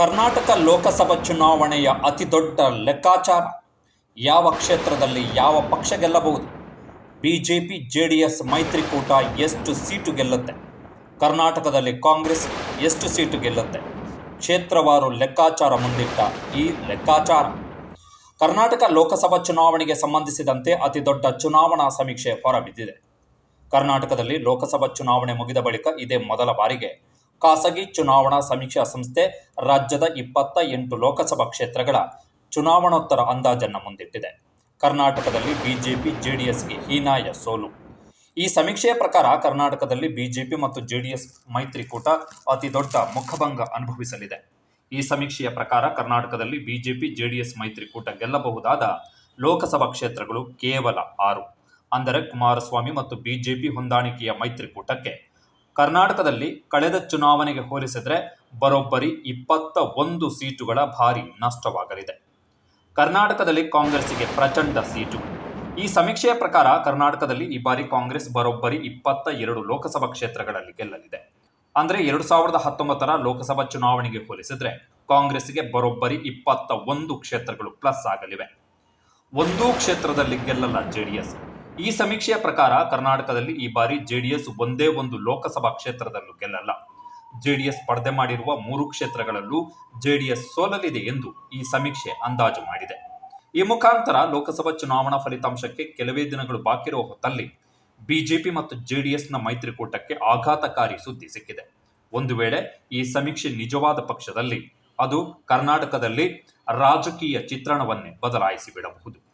ಕರ್ನಾಟಕ ಲೋಕಸಭಾ ಚುನಾವಣೆಯ ಅತಿದೊಡ್ಡ ಲೆಕ್ಕಾಚಾರ. ಯಾವ ಕ್ಷೇತ್ರದಲ್ಲಿ ಯಾವ ಪಕ್ಷ ಗೆಲ್ಲಬಹುದು? ಬಿಜೆಪಿ, ಜೆಡಿಎಸ್, ಮೈತ್ರಿಕೂಟ ಎಷ್ಟು ಸೀಟು ಗೆಲ್ಲುತ್ತೆ? ಕರ್ನಾಟಕದಲ್ಲಿ ಕಾಂಗ್ರೆಸ್ ಎಷ್ಟು ಸೀಟು ಗೆಲ್ಲುತ್ತೆ? ಕ್ಷೇತ್ರವಾರು ಲೆಕ್ಕಾಚಾರ ಮುಂದಿಟ್ಟ ಈ ಲೆಕ್ಕಾಚಾರ. ಕರ್ನಾಟಕ ಲೋಕಸಭಾ ಚುನಾವಣೆಗೆ ಸಂಬಂಧಿಸಿದಂತೆ ಅತಿದೊಡ್ಡ ಚುನಾವಣಾ ಸಮೀಕ್ಷೆ ಹೊರಬಿದ್ದಿದೆ. ಕರ್ನಾಟಕದಲ್ಲಿ ಲೋಕಸಭಾ ಚುನಾವಣೆ ಮುಗಿದ ಬಳಿಕ ಇದೇ ಮೊದಲ ಬಾರಿಗೆ ಖಾಸಗಿ ಚುನಾವಣಾ ಸಮೀಕ್ಷಾ ಸಂಸ್ಥೆ ರಾಜ್ಯದ ಇಪ್ಪತ್ತ ಎಂಟು ಲೋಕಸಭಾ ಕ್ಷೇತ್ರಗಳ ಚುನಾವಣೋತ್ತರ ಅಂದಾಜನ್ನು ಮುಂದಿಟ್ಟಿದೆ. ಕರ್ನಾಟಕದಲ್ಲಿ ಬಿಜೆಪಿ, ಜೆಡಿಎಸ್ಗೆ ಹೀನಾಯ ಸೋಲು. ಈ ಸಮೀಕ್ಷೆಯ ಪ್ರಕಾರ ಕರ್ನಾಟಕದಲ್ಲಿ ಬಿಜೆಪಿ ಮತ್ತು ಜೆಡಿಎಸ್ ಮೈತ್ರಿಕೂಟ ಅತಿ ದೊಡ್ಡ ಮುಖಭಂಗ ಅನುಭವಿಸಲಿದೆ. ಈ ಸಮೀಕ್ಷೆಯ ಪ್ರಕಾರ ಕರ್ನಾಟಕದಲ್ಲಿ ಬಿಜೆಪಿ, ಜೆಡಿಎಸ್ ಮೈತ್ರಿಕೂಟ ಗೆಲ್ಲಬಹುದಾದ ಲೋಕಸಭಾ ಕ್ಷೇತ್ರಗಳು ಕೇವಲ ಆರು. ಅಂದರೆ ಕುಮಾರಸ್ವಾಮಿ ಮತ್ತು ಬಿಜೆಪಿ ಹೊಂದಾಣಿಕೆಯ ಮೈತ್ರಿಕೂಟಕ್ಕೆ ಕರ್ನಾಟಕದಲ್ಲಿ ಕಳೆದ ಚುನಾವಣೆಗೆ ಹೋಲಿಸಿದರೆ ಬರೋಬ್ಬರಿ ಇಪ್ಪತ್ತ ಒಂದು ಸೀಟುಗಳ ಭಾರಿ ನಷ್ಟವಾಗಲಿದೆ. ಕರ್ನಾಟಕದಲ್ಲಿ ಕಾಂಗ್ರೆಸ್ಸಿಗೆ ಪ್ರಚಂಡ ಸೀಟು. ಈ ಸಮೀಕ್ಷೆಯ ಪ್ರಕಾರ ಕರ್ನಾಟಕದಲ್ಲಿ ಈ ಬಾರಿ ಕಾಂಗ್ರೆಸ್ ಬರೋಬ್ಬರಿ ಇಪ್ಪತ್ತ ಎರಡು ಲೋಕಸಭಾ ಕ್ಷೇತ್ರಗಳಲ್ಲಿ ಗೆಲ್ಲಲಿದೆ. ಅಂದರೆ ಎರಡು ಸಾವಿರದ ಹತ್ತೊಂಬತ್ತರ ಲೋಕಸಭಾ ಚುನಾವಣೆಗೆ ಹೋಲಿಸಿದರೆ ಕಾಂಗ್ರೆಸ್ಗೆ ಬರೋಬ್ಬರಿ ಇಪ್ಪತ್ತ ಒಂದು ಕ್ಷೇತ್ರಗಳು ಪ್ಲಸ್ ಆಗಲಿವೆ. ಒಂದೂ ಕ್ಷೇತ್ರದಲ್ಲಿ ಗೆಲ್ಲಲ್ಲ ಜೆಡಿಎಸ್ ಈ ಸಮೀಕ್ಷೆಯ ಪ್ರಕಾರ ಕರ್ನಾಟಕದಲ್ಲಿ ಈ ಬಾರಿ ಜೆಡಿಎಸ್ ಒಂದೇ ಒಂದು ಲೋಕಸಭಾ ಕ್ಷೇತ್ರದಲ್ಲೂ ಗೆಲ್ಲಲ್ಲ. ಜೆಡಿಎಸ್ ಸ್ಪರ್ಧೆ ಮಾಡಿರುವ ಮೂರು ಕ್ಷೇತ್ರಗಳಲ್ಲೂ ಜೆಡಿಎಸ್ ಸೋಲಲಿದೆ ಎಂದು ಈ ಸಮೀಕ್ಷೆ ಅಂದಾಜು ಮಾಡಿದೆ. ಈ ಮುಖಾಂತರ ಲೋಕಸಭಾ ಚುನಾವಣಾ ಫಲಿತಾಂಶಕ್ಕೆ ಕೆಲವೇ ದಿನಗಳು ಬಾಕಿ ಇರುವ ಹೊತ್ತಲ್ಲಿ ಬಿಜೆಪಿ ಮತ್ತು ಜೆಡಿಎಸ್ನ ಮೈತ್ರಿಕೂಟಕ್ಕೆ ಆಘಾತಕಾರಿ ಸುದ್ದಿ ಸಿಕ್ಕಿದೆ. ಒಂದು ವೇಳೆ ಈ ಸಮೀಕ್ಷೆ ನಿಜವಾದ ಪಕ್ಷದಲ್ಲಿ, ಅದು ಕರ್ನಾಟಕದಲ್ಲಿ ರಾಜಕೀಯ ಚಿತ್ರಣವನ್ನೇ ಬದಲಾಯಿಸಿ ಬಿಡಬಹುದು